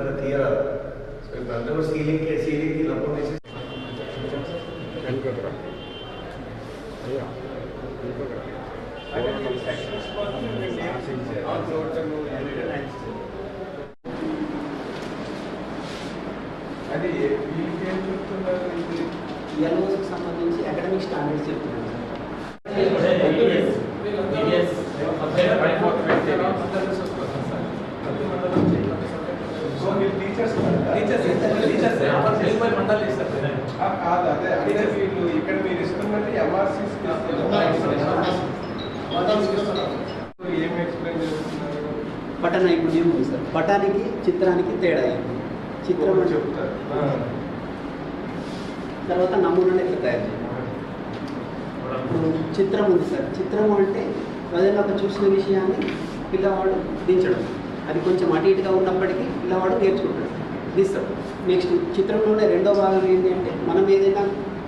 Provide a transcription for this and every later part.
under a tiara. So if the under was ceiling, ceiling the lumbar is. Yeah. I think the section is possible. Also, it's a more అది వీళ్ళకి ఏం చెప్తున్నారు ఎల్ఓకి సంబంధించి academic standards చెప్తున్నారు sir teachers కాదు. అదే. అంటే వీళ్ళు ఇక్కడ మీరు ఇస్తున్నది ఎంఆర్సీస్ ఏం ఎక్స్ప్లెయిన్ చేస్తున్నారు? పట నైపుణ్యం ఉంది సార్? పటానికి చిత్రానికి తేడా చిత్రం చెప్తారు. తర్వాత నమూనాను ఎట్లా తయారు చేయాలి. ఇప్పుడు చిత్రం ఉంది సార్. చిత్రం అంటే ఏదైనా ఒక చూసిన విషయాన్ని పిల్లవాడు దించడం. అది కొంచెం అటు ఇటుగా ఉన్నప్పటికీ పిల్లవాడు నేర్చుకుంటాడు తీస్తాడు నెక్స్ట్ చిత్రంలోనే రెండో భాగం ఏంటి అంటే మనం ఏదైనా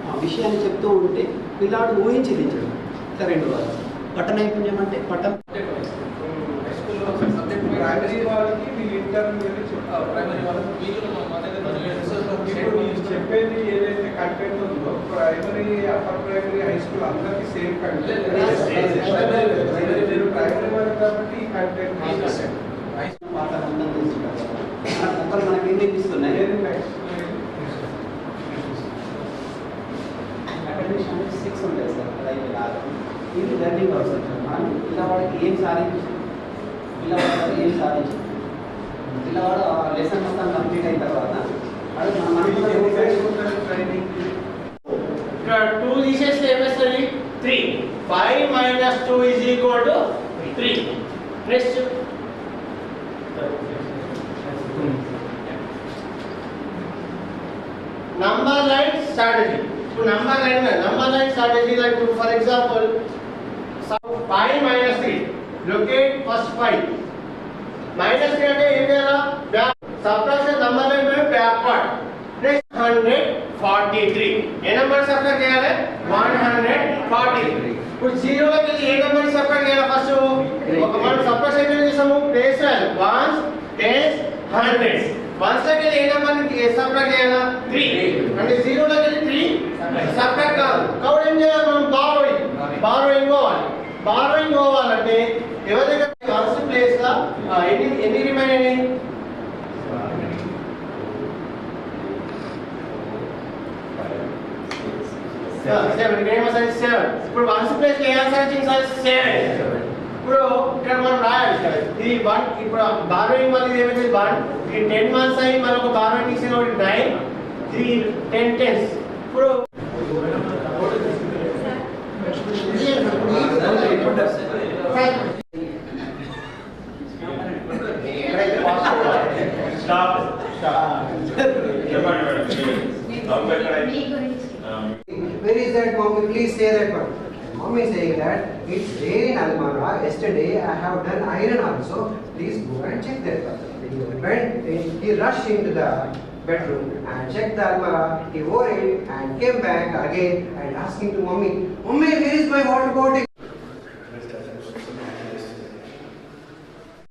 ఆ విషయాన్ని చెప్తూ ఉంటే పిల్లవాడు ఊహించి దించడం ఇట్లా రెండు భాగం పట నైపుణ్యం అంటే పటం ప్రైమరీ వాళ్ళకి వీళ్ళు ఇంటర్వ్యూ వెళ్ళి చెప్తారు ఇప్పుడు మీరు చెప్పేది ఏదైతే కంటెంట్ ఉందో primary upper primary high school అందరికీ సేమ్ కంటెంట్ మీరు ప్రైమరీ వాళ్ళు కాబట్టి ఈ కంటెంట్ పాట అర్థం తెలుసుకుంటారు మన మొక్కలు మనకి ఏం వినిపిస్తున్నాయి అకాడమిక్ సిక్స్ ఉంటాయి సార్ అలాగే కాదు ఇది లెర్నింగ్ అవసరం సార్ మనం పిల్లవాడికి ఏం సాధించాం పిల్లవాడు ఏం సాధించాం పిల్లవాడు లెసన్ మొత్తం కంప్లీట్ అయిన తర్వాత వాడు మన మనకు టూ తీసేస్తే ఏమేస్తుంది three five minus two is equal to three next number line strategy ఇప్పుడు number line number line strategy like for example five minus three locate first five minus three అంటే ఏం చేయాలా back subtraction number line backward next hundred forty three ఏ number subtract చేయాలి one hundred forty ఇప్పుడు జీరోలోకి వెళ్ళి ఏ number subtract చేయాలి first ఒక మనం subtraction ఎక్కడ చేసాము place ones tens hundreds ones లోకి వెళ్ళి ఏ నెంబర్ సబ్ట్రాక్ట్ చేయాలా త్రీ అంటే జీరో దగ్గర త్రీ సబ్ట్రాక్ట్ కాదు. కాబట్టి ఏం చేయాలి మనం బారోయింగ్ బారోయింగ్ పోవాలి. బారోయింగ్ పోవాలంటే ఎవరి దగ్గర వన్స్ ప్లేస్ లా? ఎన్ని ఎన్ని రిమైన్ అయినాయి? సెవెన్ సైజ్ సెవెన్ ఇప్పుడు వన్స్ ప్లేస్ ఏ సైజ్ సైజ్ సెవెన్ ఇప్పుడు ఇక్కడ మనం రాయాలి. ఇక్కడ ఇది వన్ ఇప్పుడు బారోయింగ్ వల్ల ఏమైంది? వన్ టెన్ మంత్స్ అయ్యి మనకు బారోయింగ్ తీసుకుని ఒకటి nine green 10 tens. Pro. Stop. Where is that mommy? Please say that one. Mommy is saying that it's rain almara. Yesterday I have done iron also. Please go and check that one. When he rushed into the bedroom and checked the Almara, he wore it and came back again and asking to mommy, Mommy, where is my water bottle?